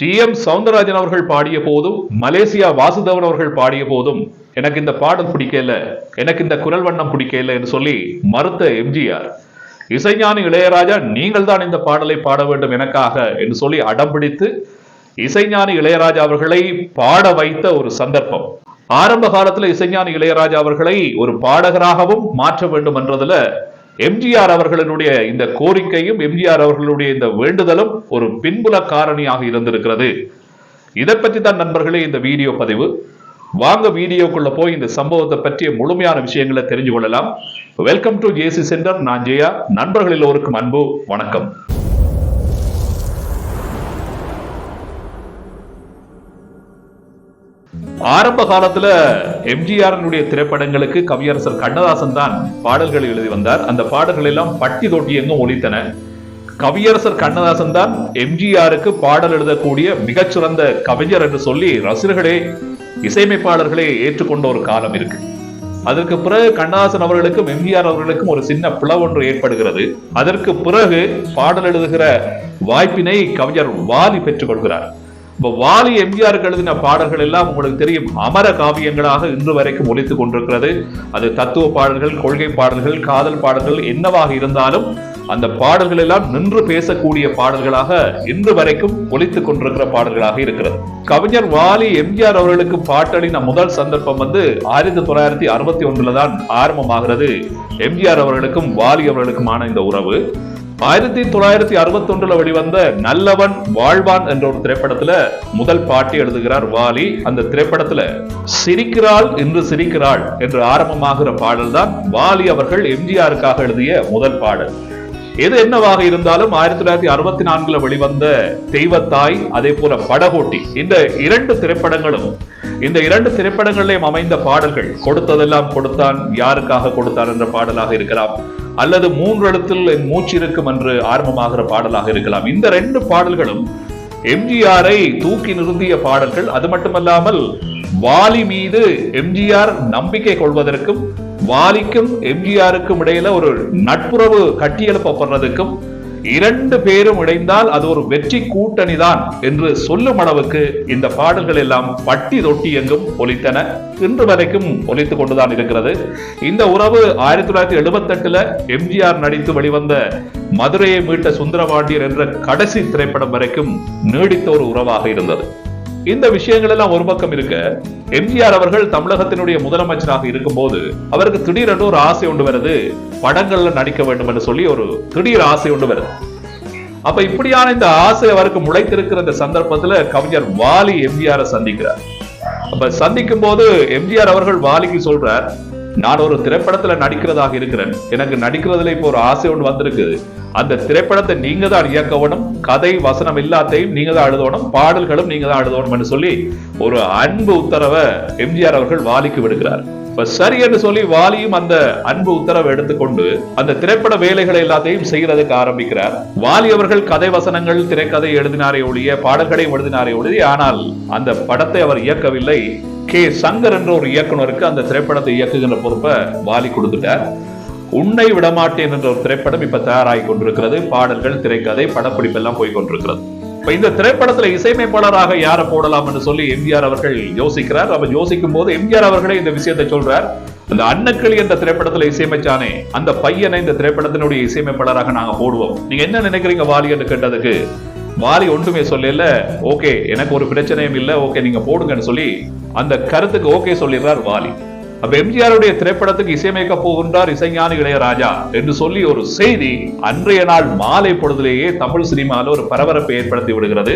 D M Soundararajan அவர்கள் பாடிய போதும் மலேசியா வாசுதேவன் அவர்கள் பாடிய போதும் எனக்கு இந்த பாடல் பிடிக்கல எனக்கு இந்த குரல் வண்ணம் பிடிக்கல என்று சொல்லி மறுத்த எம்ஜிஆர் இசைஞானி இளையராஜா நீங்கள் தான் இந்த பாடலை பாட வேண்டும் எனக்காக என்று சொல்லி அடம்பிடித்து இசைஞானி இளையராஜா அவர்களை பாட வைத்த ஒரு சந்தர்ப்பம். ஆரம்ப காலத்துல இசைஞானி இளையராஜா அவர்களை ஒரு பாடகராகவும் மாற்ற வேண்டும் என்றதுல எம்ஜிஆர் அவர்களினுடைய இந்த கோரிக்கையும் எம்ஜிஆர் அவர்களுடைய இந்த வேண்டுதலும் ஒரு பின்புல காரணியாக இருந்திருக்கிறது. இதை பற்றி தான் நண்பர்களே இந்த வீடியோ பதிவு. வாங்க வீடியோக்குள்ள போய் இந்த சம்பவத்தை பற்றிய முழுமையான விஷயங்களை தெரிஞ்சு கொள்ளலாம். வெல்கம் டு ஜேசி சென்டர் நான் ஜெயா. நண்பர்கள் எல்லோருக்கும் அன்பு வணக்கம். ஆரம்ப காலத்துல எம்ஜிஆரினுடைய திரைப்படங்களுக்கு கவியரசர் கண்ணதாசன் தான் பாடல்கள் எழுதி வந்தார். அந்த பாடல்கள் எல்லாம் பட்டி தொட்டி எங்கும் ஒழித்தன கவியரசர் கண்ணதாசன் தான் எம்ஜிஆருக்கு பாடல் எழுதக்கூடிய மிகச்சிறந்த கவிஞர் என்று சொல்லி ரசிகர்களே இசையமைப்பாளர்களே ஏற்றுக்கொண்ட ஒரு காலம் இருக்கு. அதற்கு பிறகு கண்ணதாசன் அவர்களுக்கும் எம்ஜிஆர் அவர்களுக்கும் ஒரு சின்ன பிளவு ஒன்று ஏற்படுகிறது. அதற்கு பிறகு பாடல் எழுதுகிற வாய்ப்பினை கவிஞர் வாலி பெற்றுக் கொள்கிறார். இப்போ வாலி எம்ஜிஆருக்கு எழுதின பாடல்கள் எல்லாம் உங்களுக்கு தெரியும். அமர காவியங்களாக இன்று வரைக்கும் ஒலித்துக் கொண்டிருக்கிறது. அது தத்துவ பாடல்கள் கொள்கை பாடல்கள் காதல் பாடல்கள் என்னவாக இருந்தாலும் அந்த பாடல்கள் எல்லாம் நின்று பேசக்கூடிய பாடல்களாக இன்று வரைக்கும் ஒழித்துக் கொண்டிருக்கிற பாடல்களாக இருக்கிறது. கவிஞர் வாலி எம்ஜிஆர் அவர்களுக்கு பாட்டளின முதல் சந்தர்ப்பம் வந்து ஆயிரத்தி தொள்ளாயிரத்தி அறுபத்தி ஒன்றுல தான் ஆரம்பமாகிறது. எம்ஜிஆர் அவர்களுக்கும் வாலி அவர்களுக்குமான இந்த உறவு. ஆயிரத்தி தொள்ளாயிரத்தி அறுபத்தி ஒன்றுல வெளிவந்த நல்லவன் வாழ்வான் என்ற ஒரு திரைப்படத்துல முதல் பாட்டு எழுதுகிறார் வாலி. அந்த திரைப்படத்துல சிரிக்கிறாள் என்று சிரிக்கிறாள் என்று ஆரம்பமாகிற பாடல் தான் வாலி அவர்கள் எம்ஜிஆருக்காக எழுதிய முதல் பாடல். எது என்னவாக இருந்தாலும் ஆயிரத்தி தொள்ளாயிரத்தி அறுபத்தி நான்குல வெளிவந்த தெய்வத்தாய் அதே போல படகோட்டி. இந்த இரண்டு திரைப்படங்களும் இந்த இரண்டு திரைப்படங்களிலும் அமைந்த பாடல்கள் கொடுத்ததெல்லாம் கொடுத்தான் யாருக்காக கொடுத்தான் என்ற பாடலாக இருக்கலாம். அல்லது மூன்று இடத்தில் என் மூச்சு இருக்கும் என்று ஆரம்பமாகிற பாடலாக இருக்கலாம். இந்த ரெண்டு பாடல்களும் எம்ஜிஆரை தூக்கி நிறுத்திய பாடல்கள். அது மட்டுமல்லாமல் வாலி மீது எம்ஜிஆர் நம்பிக்கை கொள்வதற்கும் வாலிக்கும் எம்ஜிஆருக்கும் இடையில ஒரு நட்புறவு கட்டியெழுப்பப்படுறதுக்கும் இரண்டு பேரும் இணைந்தால் அது ஒரு வெற்றி கூட்டணி தான் என்று சொல்லும் அளவுக்கு இந்த பாடல்கள் எல்லாம் பட்டி தொட்டி எங்கும் ஒலித்தன. இன்று வரைக்கும் ஒலித்துக் கொண்டுதான் இருக்கிறது. இந்த உறவு ஆயிரத்தி தொள்ளாயிரத்தி எழுபத்தி எட்டுல எம்ஜிஆர் நடித்து வெளிவந்த மதுரையை மீட்ட சுந்தரபாண்டியர் என்ற கடைசி திரைப்படம் வரைக்கும் நீடித்த ஒரு உறவாக இருந்தது. இந்த விஷயங்கள் எல்லாம் ஒரு பக்கம் இருக்க எம்ஜிஆர் அவர்கள் தமிழகத்தினுடைய முதலமைச்சராக இருக்கும்போது அவருக்கு திடீரென்று ஒரு ஆசை உண்டு வருது படங்கள்ல நடிக்க வேண்டும் என்று சொல்லி ஒரு திடீர் ஆசை உண்டு வருது. அப்ப இப்படியான இந்த ஆசை அவருக்கு முளைத்திருக்கிற இந்த சந்தர்ப்பத்துல கவிஞர் வாலி எம்ஜிஆரை சந்திக்கிறார். அப்ப சந்திக்கும் போது எம்ஜிஆர் அவர்கள் வாலிக்கு சொல்றார் நான் ஒரு திரைப்படத்துல நடிக்கிறதாக இருக்கிறேன். எனக்கு நடிக்கிறதுல இப்போ ஒரு ஆசை ஒன்று வந்திருக்குது. அந்த திரைப்படத்தை நீங்க தான் இயக்கவனும் கதை வசனம் எல்லாத்தையும் நீங்க தான் எழுதணும் பாடல்களும் நீங்க தான் எழுதணும் சொல்லி ஒரு அன்பு உத்தரவை எம்ஜிஆர் அவர்கள் வாலிக்கு விடுகிறார். இப்ப சரி என்று சொல்லி வாலியும் அந்த அன்பு உத்தரவை எடுத்துக்கொண்டு அந்த திரைப்பட வேலைகளை எல்லாத்தையும் செய்யறதுக்கு ஆரம்பிக்கிறார். வாலி அவர்கள் கதை வசனங்கள் திரைக்கதை எழுதினாரே ஒழிய பாடல்களையும் எழுதினாரே ஒழிய ஆனால் அந்த படத்தை அவர் இயக்கவில்லை. கே. சங்கர் என்ற ஒரு இயக்குனருக்கு அந்த திரைப்படத்தை இயக்குகின்ற பொறுப்பை வாலி கொடுத்துட்டார். உன்னை விடமாட்டேன் என்ற ஒரு திரைப்படம் இப்ப தயாராகி கொண்டிருக்கிறது. பாடல்கள் திரைக்கதை படப்பிடிப்பு எல்லாம் போய் கொண்டிருக்கிறது. இப்ப இந்த திரைப்படத்துல இசையமைப்பாளராக யாரை போடலாம் என்று சொல்லி எம்ஜிஆர் அவர்கள் யோசிக்கிறார். அவர் யோசிக்கும் போது எம்ஜிஆர் அவர்களே இந்த விஷயத்தை சொல்றார். அந்த அன்னக்கிளி என்ற திரைப்படத்துல இசையமைச்சானே அந்த பையனை இந்த திரைப்படத்தினுடைய இசையமைப்பாளராக நாங்க போடுவோம். நீங்க என்ன நினைக்கிறீங்க வாலி என்று கேட்டதுக்கு? வாலி ஒன்றுமே சொல்லல. ஓகே எனக்கு ஒரு பிரச்சனையும் இல்ல. ஓகே நீங்க போடுங்கன்னு சொல்லி அந்த கருத்துக்கு ஓகே சொல்லிடுறார் வாலி. அப்ப எம்ஜிஆருடைய திரைப்படத்துக்கு இசையமைக்க போகின்றார் இசைஞானி இளையராஜா என்று சொல்லி ஒரு செய்தி அன்றைய நாள் மாலை பொழுதிலேயே தமிழ் சினிமாவில் ஒரு பரபரப்பை ஏற்படுத்தி விடுகிறது.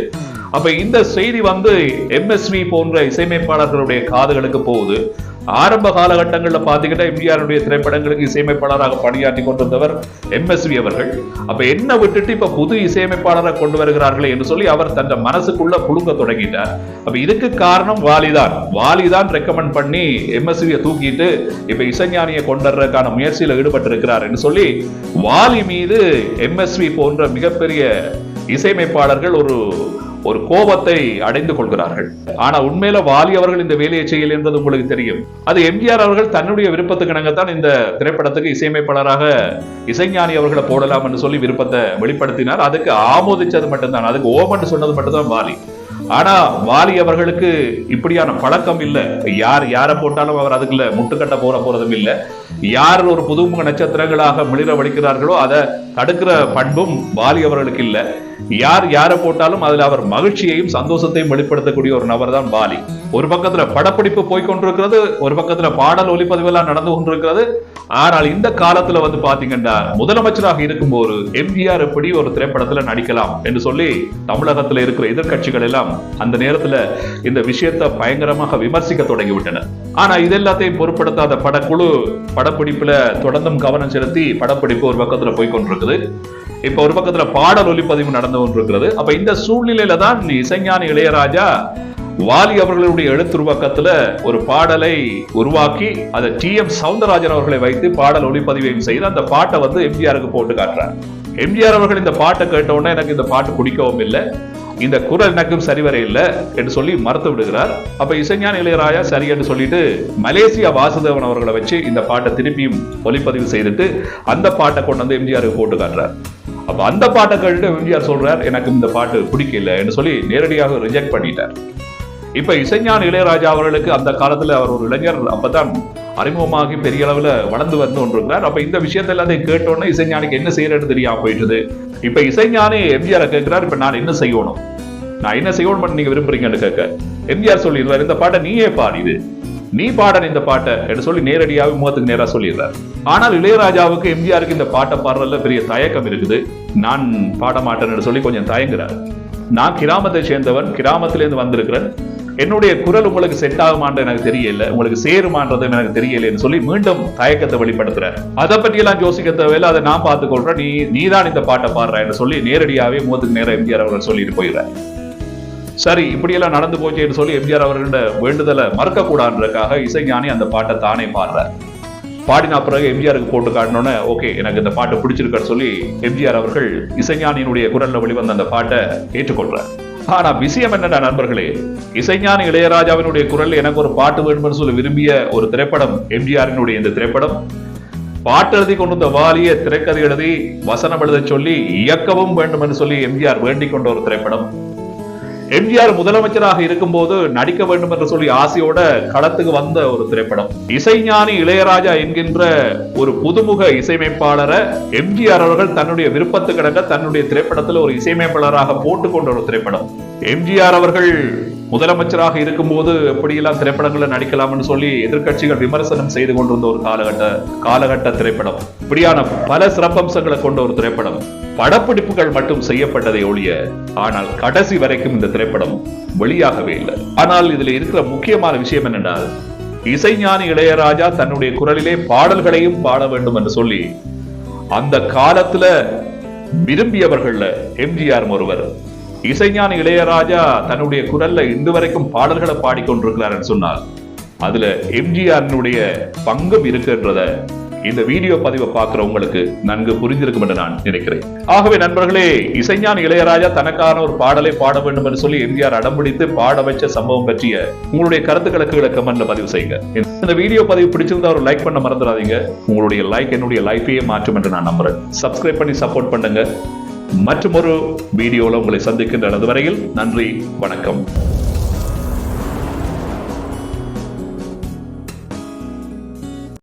அப்ப இந்த செய்தி வந்து எம்எஸ்வி போன்ற இசையமைப்பாளர்களுடைய காதுகளுக்கு போகுது. ஆரம்ப காலகட்டங்களில் பார்த்தீங்கன்னா எம்ஜிஆருடைய திரைப்படங்களுக்கு இசையமைப்பாளராக பணியாற்றி கொண்டிருந்தவர் எம்எஸ்வி அவர்கள். அப்ப என்ன விட்டுட்டு இப்ப புது இசையமைப்பாளரை கொண்டு வருகிறார்களே என்று சொல்லி அவர் தன் மனசுக்குள்ள புழுங்க தொடங்கிட்டார். அப்ப இதுக்கு காரணம் வாலிதான். வாலிதான் ரெக்கமெண்ட் பண்ணி எம்எஸ்வியை தூக்கிட்டு இப்ப இசைஞானியை கொண்டுறதுக்கான முயற்சியில் ஈடுபட்டு இருக்கிறார் என்று சொல்லி வாலி மீது எம்எஸ்வி போன்ற மிகப்பெரிய இசையமைப்பாளர்கள் ஒரு ஒரு கோபத்தை அடைந்து கொள்கிறார்கள். ஆனா உண்மையில வாலி அவர்கள் இந்த வேலையை செய்யல என்பது உங்களுக்கு தெரியும். அது எம்ஜிஆர் அவர்கள் தன்னுடைய விருப்பத்துக்கு இணங்கத்தான் இந்த திரைப்படத்துக்கு இசையமைப்பாளராக இசைஞானி அவர்களை போடலாம் என்று சொல்லி விருப்பத்தை வெளிப்படுத்தினார். அதுக்கு ஆமோதிச்சது மட்டும்தான். அதுக்கு ஓமன்னு சொன்னது மட்டும்தான் வாலி. ஆனா வாலி அவர்களுக்கு இப்படியான பழக்கம் இல்லை. யார் யாரை போட்டாலும் அவர் அதுக்குள்ள முட்டுக்கட்ட போற போறதும் இல்லை. யார் ஒரு புதுமுக நட்சத்திரங்களாக மிளிர வலிக்கிறார்களோ அதை தடுக்கிற பண்பும் வாலி அவர்களுக்கு இல்லை. யார் யாரை போட்டாலும் அதுல அவர் மகிழ்ச்சியையும் சந்தோஷத்தையும் வெளிப்படுத்தக்கூடிய ஒரு நபர் தான் பாலி. ஒரு பக்கத்துல படப்பிடிப்பு போய்கொண்டிருக்கிறது ஒரு பக்கத்துல பாடல் ஒளிப்பதிவெல்லாம் நடந்து கொண்டிருக்கிறது. ஆனால் இந்த காலத்துல வந்து பாத்தீங்கன்னா முதலமைச்சராக இருக்கும் ஒரு எம்ஜிஆர் எப்படி ஒரு திரைப்படத்துல நடிக்கலாம் என்று சொல்லி தமிழகத்துல இருக்கிற எதிர்கட்சிகள் எல்லாம் அந்த நேரத்துல இந்த விஷயத்தை பயங்கரமாக விமர்சிக்க தொடங்கி விட்டனர் ஆனா இது எல்லாத்தையும் பொருட்படுத்தாத படக்குழு படப்பிடிப்புல தொடர்ந்தும் கவனம் செலுத்தி படப்பிடிப்பு ஒரு பக்கத்துல போய்கொண்டிருக்குது இப்ப ஒரு பக்கத்துல பாடல் ஒளிப்பதிவு நடந்து கொண்டிருக்கிறது. அப்ப இந்த சூழ்நிலையில தான் இசைஞானி இளையராஜா வாலி அவர்களுடைய எழுத்துருவக்கத்துல ஒரு பாடலை உருவாக்கி அதை டி எம் சவுந்தரராஜன் அவர்களை வைத்து பாடல் ஒளிப்பதிவையும் செய்து அந்த பாட்டை வந்து எம்ஜிஆருக்கு போட்டு காட்டுறார். எம்ஜிஆர் அவர்கள் இந்த பாட்டை கேட்ட உடனே எனக்கு இந்த பாட்டு பிடிக்கவும் இல்லை. இந்த குரல் எனக்கும் சரிவர இல்லை என்று சொல்லி மறுத்து விடுகிறார். அப்ப இசைஞான இளையராஜா சரி என்று சொல்லிட்டு மலேசியா வாசுதேவன் அவர்களை வச்சு இந்த பாட்டை திருப்பியும் ஒளிப்பதிவு செய்துட்டு அந்த பாட்டை கொண்டு வந்து எம்ஜிஆருக்கு போட்டு காட்டுறார். அப்ப அந்த பாட்டை கேட்டு எம்ஜிஆர் சொல்றார் எனக்கு இந்த பாட்டு பிடிக்கல என்று சொல்லி நேரடியாக ரிஜெக்ட் பண்ணிட்டார். இப்ப இசைஞான் இளையராஜா அவர்களுக்கு அந்த காலத்துல அவர் ஒரு இளைஞர் அப்பதான் அறிமுகமாகி பெரிய அளவுல வளர்ந்து வந்து கொண்டிருக்கிறார். அப்ப இந்த விஷயத்தை எல்லாத்தையும் கேட்டோன்னே இசைஞானிக்கு என்ன செய்யறதுன்னு தெரியாம போயிட்டுது. இப்ப இசைஞானி எம்ஜிஆர் கேட்கிறார் இப்ப நான் என்ன செய்யணும்? நான் என்ன செய்யணும் நீங்க விரும்புறீங்கன்னு கேட்க. எம்ஜிஆர் சொல்லிடுவார் இந்த பாட்டை நீயே பாடிது நீ பாடன் இந்த பாட்டை என்று சொல்லி நேரடியாக முகத்துக்கு நேரா சொல்லிடுறார். ஆனால் இளையராஜாவுக்கு எம்ஜிஆருக்கு இந்த பாட்டை பாடுறதுல பெரிய தயக்கம் இருக்குது. நான் பாட மாட்டேன்னு சொல்லி கொஞ்சம் தயங்குறார். நான் கிராமத்தை சேர்ந்தவன் கிராமத்திலேருந்து வந்திருக்கிறேன். என்னுடைய குரல் உங்களுக்கு செட் ஆகுமான்ற எனக்கு தெரியல. உங்களுக்கு சேருமான்றது எனக்கு தெரியலன்னு சொல்லி மீண்டும் தயக்கத்தை வெளிப்படுத்துறார். அதை பற்றியெல்லாம் யோசிக்க தேவையில்ல. அதை நான் பார்த்துக்கொள்றேன். நீ நீதான் இந்த பாட்டை பாடுற என்று சொல்லி நேரடியாவே மூத்துக்கு நேரம் எம்ஜிஆர் அவர்கள் சொல்லிட்டு போயிடுறார். சரி இப்படியெல்லாம் நடந்து போச்சேன்னு சொல்லி எம்ஜிஆர் அவர்களோட வேண்டுதலை மறக்கக்கூடாதுன்றதுக்காக இசைஞானி அந்த பாட்டை தானே பாடுறார். பாடினா பிறகு எம்ஜிஆருக்கு போட்டு காட்டினோன்னே ஓகே எனக்கு இந்த பாட்டு பிடிச்சிருக்கான்னு சொல்லி எம்ஜிஆர் அவர்கள் இசைஞானியினுடைய குரல்ல வெளிவந்த அந்த பாட்டை ஏற்றுக்கொள்றார். ஆனா விஷயம் என்னடா நண்பர்களே இசைஞானி இளையராஜாவினுடைய குரல் எனக்கு ஒரு பாட்டு வேணும்னு சொல்லி விரும்பிய ஒரு திரைப்படம் எம்ஜிஆரினுடைய இந்த திரைப்படம். பாட்டு எழுதி கொண்டு வந்த வாலிய திரைக்கதை எழுதி வசனம் எழுத சொல்லி இயக்கவும் வேண்டும் என்று சொல்லி எம்ஜிஆர் வேண்டிக் கொண்ட ஒரு திரைப்படம். எம்ஜிஆர் முதலமைச்சராக இருக்கும்போது நடிக்க வேண்டும் என்று சொல்லி ஆசையோட களத்துக்கு வந்த ஒரு திரைப்படம். இசைஞானி இளையராஜா என்கின்ற ஒரு புதுமுக இசையமைப்பாளரை எம்ஜிஆர் அவர்கள் தன்னுடைய விருப்பத்துக்கிடங்க தன்னுடைய திரைப்படத்தில் ஒரு இசையமைப்பாளராக போட்டுக்கொண்ட ஒரு திரைப்படம். எம்ஜிஆர் அவர்கள் முதலமைச்சராக இருக்கும்போது எப்படியெல்லாம் திரைப்படங்களை நடிக்கலாம்னு சொல்லி எதிர்கட்சிகள் விமர்சனம் செய்து கொண்டிருந்த ஒரு காலகட்ட காலகட்ட திரைப்படம். இப்படியான பல சிறப்பம்சங்களை கொண்ட ஒரு திரைப்படம். படப்பிடிப்புகள் மட்டும் செய்யப்பட்டதை ஒழிய ஆனால் கடைசி வரைக்கும் இந்த திரைப்படம் வெளியாகவே இல்லை. ஆனால் இதுல இருக்கிற முக்கியமான விஷயம் என்னென்றால் இசைஞானி இளையராஜா தன்னுடைய குரலிலே பாடல்களையும் பாட வேண்டும் என்று சொல்லி அந்த காலத்துல விரும்பியவர்கள்ல எம்ஜிஆர் ஒருவர் இசைஞான இளையராஜா தன்னுடைய குரல்ல இன்று வரைக்கும் பாடல்களை பாடிக்கொண்டிருக்கிறார் சொன்னால் அதுல எம்ஜிஆரினுடைய பங்கும் இருக்குன்றத இந்த வீடியோ பதிவை பார்க்கிறவங்களுக்கு நன்கு புரிஞ்சிருக்கும் என்று நான் நினைக்கிறேன். ஆகவே நண்பர்களே இசைஞான இளையராஜா தனக்கான ஒரு பாடலை பாட வேண்டும் என்று சொல்லி எம்ஜிஆர் அடம்பிடித்து பாட வச்ச சம்பவம் பற்றிய உங்களுடைய கருத்துக்களை கீழே கமெண்ட்ல பதிவு செய்யுங்க. இந்த வீடியோ பதிவு பிடிச்சிருந்தா ஒரு லைக் பண்ண மறந்துடாதீங்க. உங்களுடைய லைக் என்னுடைய லைஃபையே மாற்றும் என்று நான் நம்புறேன். சப்ஸ்கிரைப் பண்ணி சப்போர்ட் பண்ணுங்க. மற்றும் ஒரு வீடியோவில் உங்களை சந்திக்கின்ற வரையில் நன்றி வணக்கம்.